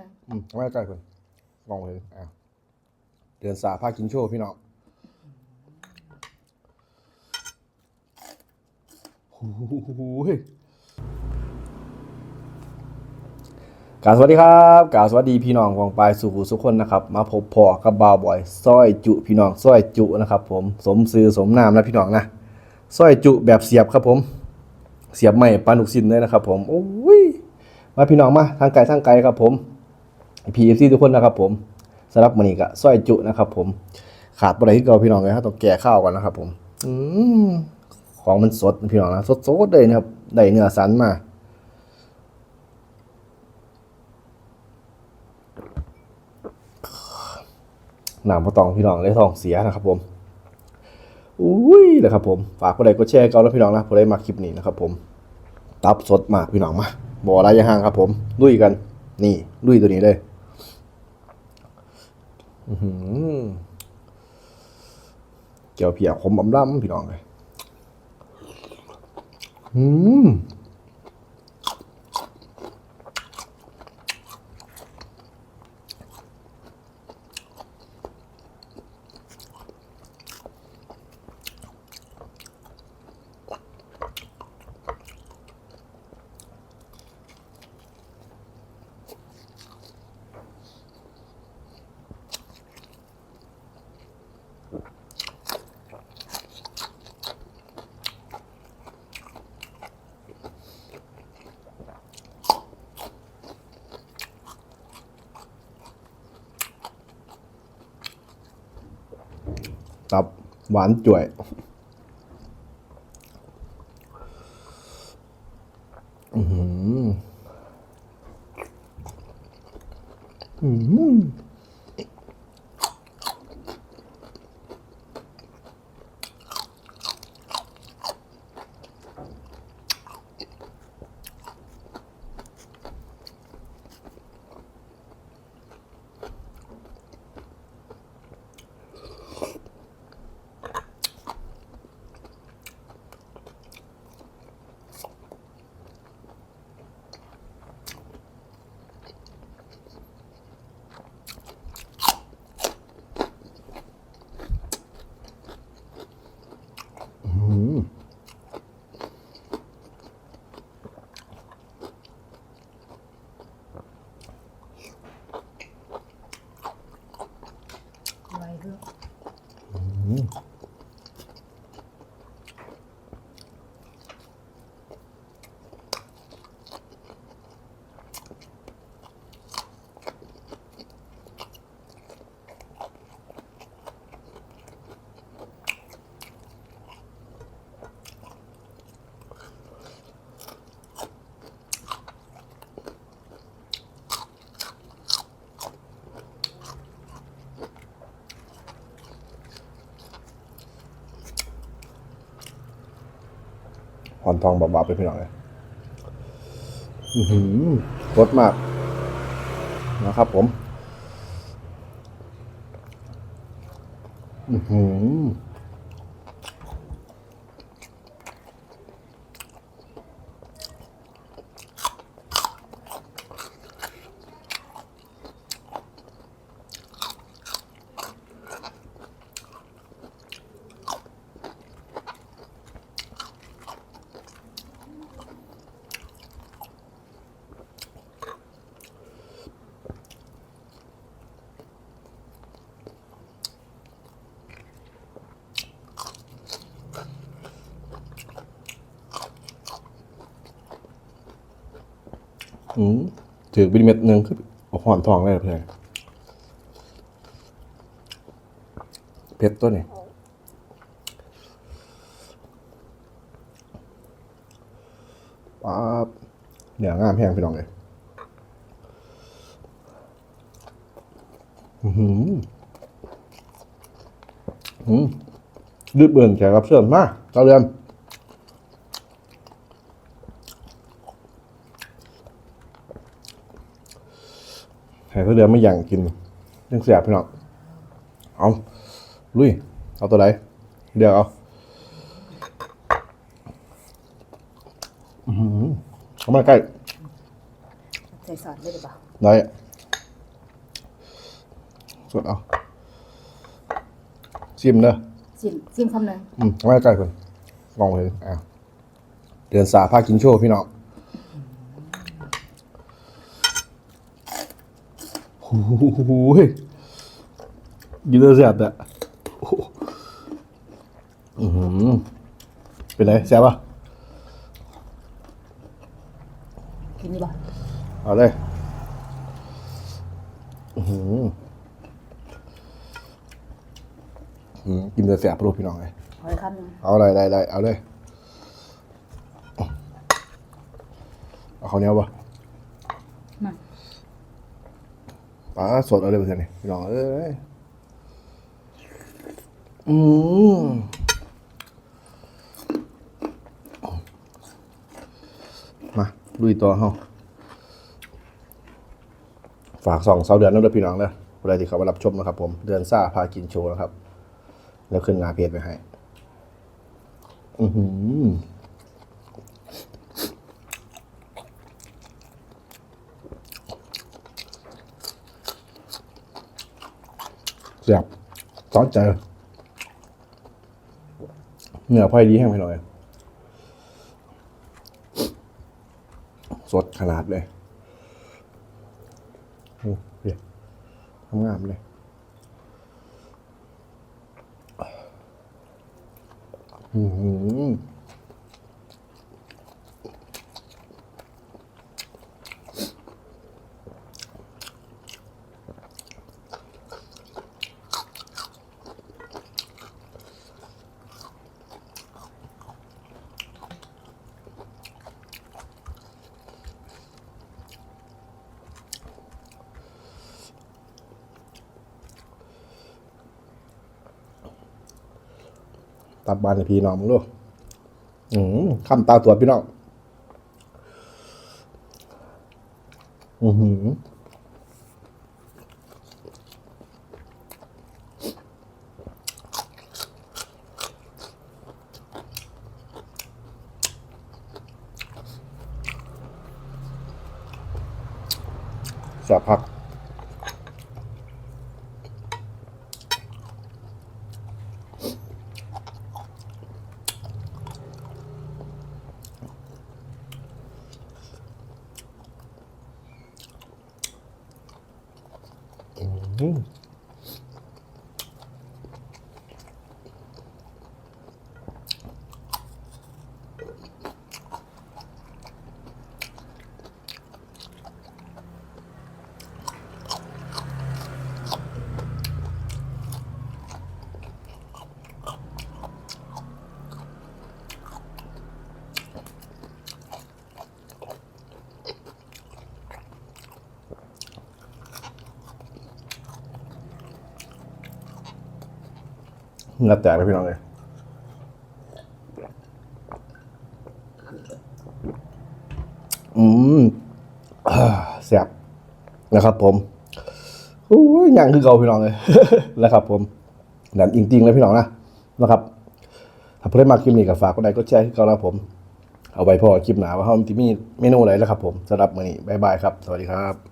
นึงอืมไม่ใกล้คนมองเลยอะเดือนสาพากินโชว์พี่น้องหูยกาสวัสดีครับกาสวัสดีพี่น้องกองปลายสุขุสุขคนนะครับ มาพบพอกับบ่าวบอยซอยจุพี่น้องซอยจุนะครับผมสมซื้อสมนามนะพี่น้องนะซอยจุแบบเสียบครับผม เสียบใหม่ปลาหนุกสินเลยนะครับผมโอ้ยมาพี่น้องมาทางไกลทางไกลครับผม พีเอฟซีทุกคนนะครับผมสำหรับมันนี้ก็สร้อยจุนะครับผมขาดบะไรที่เก่าพี่น้องเลยครับต้องแก่ข้าวกันนะครับผมอืของมันสดพี่น้องนะสดๆเลยนะครับได้เนื้อสันมาหนามประตองพี่น้องเลยทองเสียนะครับผมอุ้ยนะครับผมฝากผู้ใดก็แชร์เก่าแล้วพี่น้องนะผู้ใดมาคลิปนี้นะครับผมตับสดมากพี่น้องมาบ่อะไรยางห่างครับผมลุยกัน นี่ลุยตัวนี้เลย เจียวเพียขมบำล่ำพี่น้องเลยอืมตับ หวานจ่วย อืมอืม อนทองเบาๆไปพี่น้องเลยอือหือรสมากนะครับผม อือหือ ถือเป็นเม็ดหนึ่งคือเอาหอนทองเลยเพื่อนเพชรตัวนี้ป๊าบเหนืองามแพงพี่น้องเลยอือหืออืมรีบเบิ่นแขกรับเชิญมาเจ้าเรือน ให้เขาเดือนไม่อย่างกินยังเสียบพี่น้องเอาลุยเอาตัวไหนเดี๋ยวเอาอือหือเข้ามาใกล้ใส่ซอสได้หรือเปล่าได้สดเอาชิมเด้อซิมซิมคำหนึ่งอืมไม่ใกล้คนมองเลยอะเดือนสาพากินโชว์พี่น้อง โอ้โหยืดเสียบอะโอ้โหอื้อหือเป็นไงแซ่บปะกินดีบ่เอาเลยอื้อหืออืมกินเดือแซ่บปะลูกพี่น้องเลยขออีกคำหนึ่งเอาได้ได้ได้เอาเลยเอาข้าวเหนียวปะ มา ปลาสดเอาเลยเพื่อนนี่พี่น้องเอ้ยอืมมาลุยต่อเฮาฝากส่องเสาเดือนนั่นด้วยพี่น้องเด้อเวลาที่เขามารับชมนะครับ ผมเดือนซ่าพากินโชว์นะครับ แล้วขึ้นงาเพจไปให้ อือหือ สียบซอสใจเนื้อพอยดีแห้งไปหน่อย สดขนาดเลยโอ้เดี๋ยวทำงามเลยอืม ตัดบานให้พี่น้องมึงดูอืมคำตาตัวพี่น้องอือหือสบพัก อื เงับแตกเลยพี่น้องเลยอืมอแซ่บนะครับ ผมโอ้ยยังคือเก่าพี่น้องเลยนะครับ ผมนั่นจริงๆเลยพี่น้องนะนะครับถ้าเพื่อนมาคลิปนี้ก็ฝากกดไลค์กดแชร์ให้เขานะครับผม เอาไว้พอคลิปหนาว่าเขาจะมีเมนูอะไรแล้วครับ ผมสำหรับมื้อนี้บ๊ายบายครับ สวัสดีครับ